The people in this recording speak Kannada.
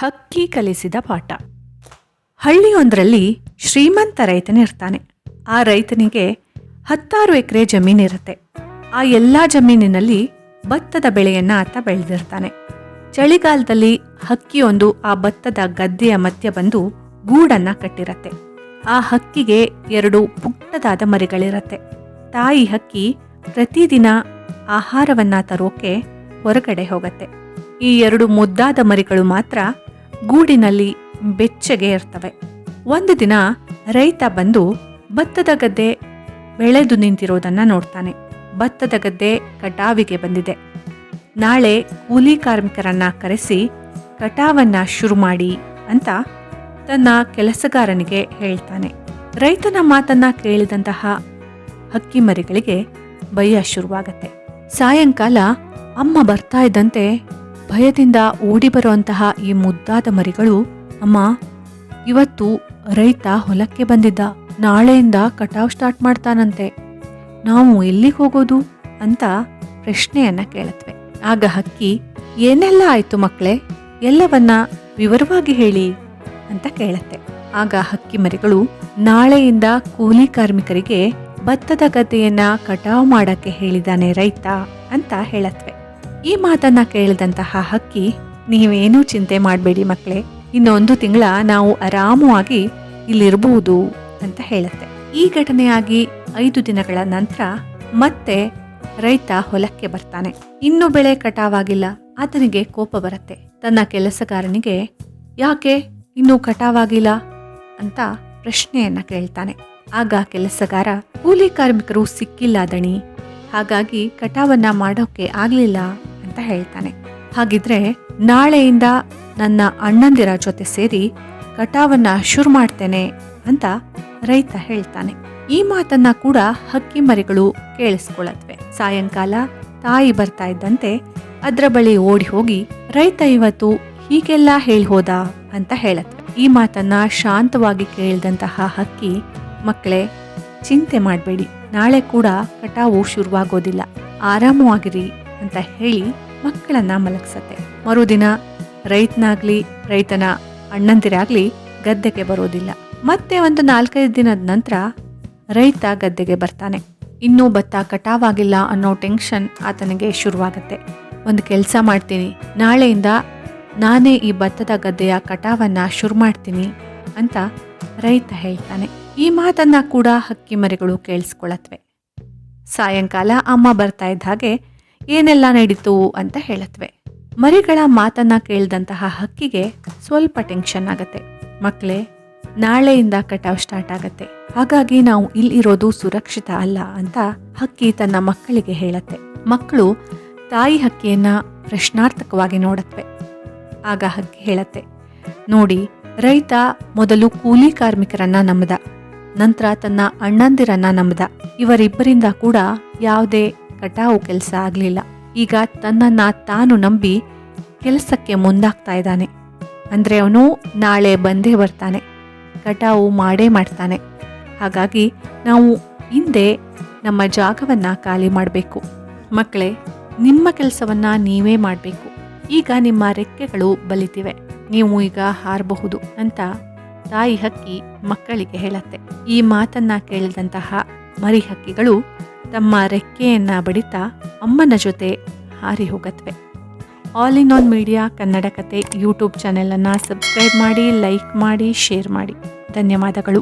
ಹಕ್ಕಿ ಕಲಿಸಿದ ಪಾಠ. ಹಳ್ಳಿಯೊಂದರಲ್ಲಿ ಶ್ರೀಮಂತ ರೈತನಿರ್ತಾನೆ. ಆ ರೈತನಿಗೆ ಹತ್ತಾರು ಎಕರೆ ಜಮೀನಿರುತ್ತೆ ಆ ಎಲ್ಲ ಜಮೀನಿನಲ್ಲಿ ಭತ್ತದ ಬೆಳೆಯನ್ನ ಆತ ಬೆಳೆದಿರ್ತಾನೆ. ಚಳಿಗಾಲದಲ್ಲಿ ಹಕ್ಕಿಯೊಂದು ಆ ಭತ್ತದ ಗದ್ದೆಯ ಮಧ್ಯ ಬಂದು ಗೂಡನ್ನ ಕಟ್ಟಿರತ್ತೆ. ಆ ಹಕ್ಕಿಗೆ ಎರಡು ಪುಟ್ಟದಾದ ಮರಿಗಳಿರತ್ತೆ. ತಾಯಿ ಹಕ್ಕಿ ಪ್ರತಿದಿನ ಆಹಾರವನ್ನ ತರೋಕೆ ಹೊರಗಡೆ ಹೋಗತ್ತೆ. ಈ ಎರಡು ಮುದ್ದಾದ ಮರಿಗಳು ಮಾತ್ರ ಗೂಡಿನಲ್ಲಿ ಬೆಚ್ಚಗೆ ಇರ್ತವೆ. ಒಂದು ದಿನ ರೈತ ಬಂದು ಭತ್ತದ ಗದ್ದೆ ಬೆಳೆದು ನಿಂತಿರೋದನ್ನ ನೋಡ್ತಾನೆ. ಭತ್ತದ ಗದ್ದೆ ಕಟಾವಿಗೆ ಬಂದಿದೆ. ನಾಳೆ ಕೂಲಿ ಕಾರ್ಮಿಕರನ್ನ ಕರೆಸಿ ಕಟಾವನ್ನ ಶುರು ಮಾಡಿ ಅಂತ ತನ್ನ ಕೆಲಸಗಾರನಿಗೆ ಹೇಳ್ತಾನೆ. ರೈತನ ಮಾತನ್ನ ಕೇಳಿದಂತಹ ಹಕ್ಕಿ ಮರಿಗಳಿಗೆ ಭಯ ಶುರುವಾಗತ್ತೆ. ಸಾಯಂಕಾಲ ಅಮ್ಮ ಬರ್ತಾ ಇದ್ದಂತೆ ಭಯದಿಂದ ಓಡಿ ಬರುವಂತಹ ಈ ಮುದ್ದಾದ ಮರಿಗಳು ಅಮ್ಮ, ಇವತ್ತು ರೈತ ಹೊಲಕ್ಕೆ ಬಂದಿದ್ದ. ನಾಳೆಯಿಂದ ಕಟಾವ್ ಸ್ಟಾರ್ಟ್ ಮಾಡ್ತಾನಂತೆ. ನಾವು ಎಲ್ಲಿಗೆ ಹೋಗೋದು ಅಂತ ಪ್ರಶ್ನೆಯನ್ನ ಕೇಳತ್ವೆ ಆಗ ಹಕ್ಕಿ, ಏನೆಲ್ಲ ಆಯ್ತು ಮಕ್ಕಳೇ ಎಲ್ಲವನ್ನ ವಿವರವಾಗಿ ಹೇಳಿ ಅಂತ ಕೇಳತ್ತೆ. ಆಗ ಹಕ್ಕಿ ಮರಿಗಳು ನಾಳೆಯಿಂದ ಕೂಲಿ ಕಾರ್ಮಿಕರಿಗೆ ಭತ್ತದ ಗದ್ದೆಯನ್ನ ಕಟಾವು ಮಾಡಕ್ಕೆ ಹೇಳಿದಾನೆ ರೈತ ಅಂತ ಹೇಳತ್ವೆ ಈ ಮಾತನ್ನ ಕೇಳಿದಂತಹ ಹಕ್ಕಿ, ನೀವೇನೂ ಚಿಂತೆ ಮಾಡಬೇಡಿ ಮಕ್ಕಳೇ. ಇನ್ನೊಂದು ತಿಂಗಳ ನಾವು ಆರಾಮವಾಗಿ ಇಲ್ಲಿರಬಹುದು ಅಂತ ಹೇಳುತ್ತೆ. ಈ ಘಟನೆಯಾಗಿ ಐದು ದಿನಗಳ ನಂತರ ಮತ್ತೆ ರೈತ ಹೊಲಕ್ಕೆ ಬರ್ತಾನೆ. ಇನ್ನು ಬೆಳೆ ಕಟಾವಾಗಿಲ್ಲ. ಆತನಿಗೆ ಕೋಪ ಬರುತ್ತೆ. ತನ್ನ ಕೆಲಸಗಾರನಿಗೆ, ಯಾಕೆ? ಇನ್ನೂ ಕಟಾವಾಗಿಲ್ಲ? ಅಂತ ಪ್ರಶ್ನೆಯನ್ನ ಕೇಳ್ತಾನೆ. ಆಗ ಕೆಲಸಗಾರ, ಕೂಲಿ ಕಾರ್ಮಿಕರು ಸಿಕ್ಕಿಲ್ಲ ದಣಿ. ಹಾಗಾಗಿ ಕಟಾವನ್ನ ಮಾಡೋಕೆ ಆಗ್ಲಿಲ್ಲ. ಹೇಳ್ತಾನೆ. ಹಾಗಿದ್ರೆ ನಾಳೆಯಿಂದ ನನ್ನ ಅಣ್ಣಂದಿರ ಜೊತೆ ಸೇರಿ ಕಟಾವನ್ನ ಶುರು ಮಾಡ್ತೇನೆ ಅಂತ ರೈತ ಹೇಳ್ತಾನೆ. ಈ ಮಾತನ್ನ ಕೂಡ ಹಕ್ಕಿ ಮರಿಗಳು ಕೇಳಿಸ್ಕೊಳ್ಳತ್ವೆ ಸಾಯಂಕಾಲ ತಾಯಿ ಬರ್ತಾ ಇದ್ದಂತೆ ಅದ್ರ ಬಳಿ ಓಡಿ ಹೋಗಿ ರೈತ ಇವತ್ತು ಹೀಗೆಲ್ಲ ಹೇಳಿ ಹೋದ ಅಂತ ಹೇಳತ್ವೆ. ಈ ಮಾತನ್ನ ಶಾಂತವಾಗಿ ಕೇಳಿದಂತಹ ಹಕ್ಕಿ, ಮಕ್ಕಳೇ, ಚಿಂತೆ ಮಾಡಬೇಡಿ. ನಾಳೆ ಕೂಡ ಕಟಾವು ಶುರುವಾಗೋದಿಲ್ಲ. ಆರಾಮವಾಗಿರಿ ಅಂತ ಹೇಳಿ ಮಕ್ಕಳನ್ನ ಮಲಗಿಸತ್ತೆ. ಮರುದಿನ ರೈತನಾಗ್ಲಿ, ರೈತನ ಅಣ್ಣಂದಿರಾಗ್ಲಿ ಗದ್ದೆಗೆ ಬರೋದಿಲ್ಲ. ಮತ್ತೆ ಒಂದು ನಾಲ್ಕೈದು ದಿನದ ನಂತರ ರೈತ ಗದ್ದೆಗೆ ಬರ್ತಾನೆ. ಇನ್ನೂ ಭತ್ತ ಕಟಾವಾಗಿಲ್ಲ ಅನ್ನೋ ಟೆನ್ಷನ್ ಆತನಿಗೆ ಶುರುವಾಗತ್ತೆ. ಒಂದು ಕೆಲಸ ಮಾಡ್ತೀನಿ, ನಾಳೆಯಿಂದ ನಾನೇ ಈ ಭತ್ತದ ಗದ್ದೆಯ ಕಟಾವನ್ನ ಶುರು ಮಾಡ್ತೀನಿ ಅಂತ ರೈತ ಹೇಳ್ತಾನೆ. ಈ ಮಾತನ್ನ ಕೂಡ ಹಕ್ಕಿ ಮರಿಗಳು ಕೇಳಿಸ್ಕೊಳತ್ವೆ. ಸಾಯಂಕಾಲ ಅಮ್ಮ ಬರ್ತಾ ಇದ್ದ ಹಾಗೆ ಏನೆಲ್ಲ ನಡೀತು ಅಂತ ಹೇಳತ್ವೆ ಮರಿಗಳ ಮಾತನ್ನ ಕೇಳಿದಂತಹ ಹಕ್ಕಿಗೆ ಸ್ವಲ್ಪ ಟೆನ್ಷನ್ ಆಗತ್ತೆ. ಮಕ್ಕಳೇ ನಾಳೆಯಿಂದ ಕಟಾವ್ ಸ್ಟಾರ್ಟ್ ಆಗತ್ತೆ. ಹಾಗಾಗಿ ನಾವು ಇಲ್ಲಿರೋದು ಸುರಕ್ಷಿತ ಅಲ್ಲ ಅಂತ ಹಕ್ಕಿ ತನ್ನ ಮಕ್ಕಳಿಗೆ ಹೇಳತ್ತೆ. ಮಕ್ಕಳು ತಾಯಿ ಹಕ್ಕಿಯನ್ನ ಪ್ರಶ್ನಾರ್ಥಕವಾಗಿ ನೋಡತ್ವೆ. ಆಗ ಹಕ್ಕಿ ಹೇಳತ್ತೆ, ನೋಡಿ, ರೈತ ಮೊದಲು ಕೂಲಿ ಕಾರ್ಮಿಕರನ್ನ ನಂಬದ. ನಂತರ ತನ್ನ ಅಣ್ಣಂದಿರನ್ನ ನಂಬದ. ಇವರಿಬ್ಬರಿಂದ ಕೂಡ ಯಾವುದೇ ಕಟಾವು ಕೆಲಸ ಆಗಲಿಲ್ಲ. ಈಗ ತನ್ನನ್ನು ತಾನು ನಂಬಿ ಕೆಲಸಕ್ಕೆ ಮುಂದಾಗ್ತಾ ಇದ್ದಾನೆ. ಅಂದರೆ ಅವನು ನಾಳೆ ಬಂದೇ ಬರ್ತಾನೆ. ಕಟಾವು ಮಾಡೇ ಮಾಡ್ತಾನೆ. ಹಾಗಾಗಿ ನಾವು ಹಿಂದೆ ನಮ್ಮ ಜಾಗವನ್ನು ಖಾಲಿ ಮಾಡಬೇಕು. ಮಕ್ಕಳೇ, ನಿಮ್ಮ ಕೆಲಸವನ್ನು ನೀವೇ ಮಾಡಬೇಕು. ಈಗ ನಿಮ್ಮ ರೆಕ್ಕೆಗಳು ಬಲಿತಿವೆ. ನೀವು ಈಗ ಹಾರಬಹುದು ಅಂತ ತಾಯಿ ಹಕ್ಕಿ ಮಕ್ಕಳಿಗೆ ಹೇಳತ್ತೆ. ಈ ಮಾತನ್ನ ಕೇಳಿದಂತಹ ಮರಿ ಹಕ್ಕಿಗಳು ತಮ್ಮ ರೆಕ್ಕೆಯನ್ನು ಬಡಿತಾ ಅಮ್ಮನ ಜೊತೆ ಹಾರಿ ಹೋಗತ್ವೆ. All in one media Kannada ಕತೆ ಯೂಟ್ಯೂಬ್ ಚಾನೆಲನ್ನು ಸಬ್ಸ್ಕ್ರೈಬ್ ಮಾಡಿ ಲೈಕ್ ಮಾಡಿ ಶೇರ್ ಮಾಡಿ. ಧನ್ಯವಾದಗಳು.